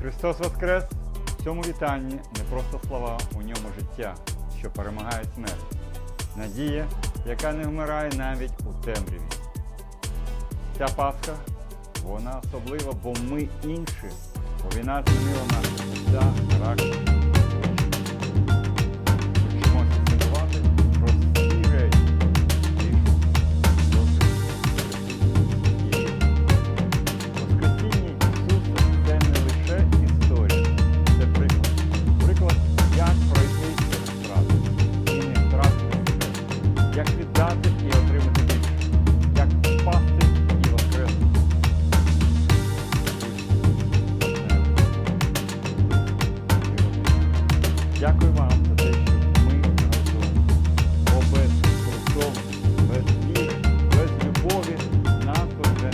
Христос Воскрес! В цьому вітанні не просто слова, у ньому життя, що перемагає смерть. Надія, яка не вмирає навіть у темряві. Ця Пасха, вона особлива, бо ми інші, бо війна змінила наше життя, характер, взяти і отримати більше. Як впасти і воскреснути. Дякую вам за те, що ми разом. Бо без Христом, без віри, без любові нас вже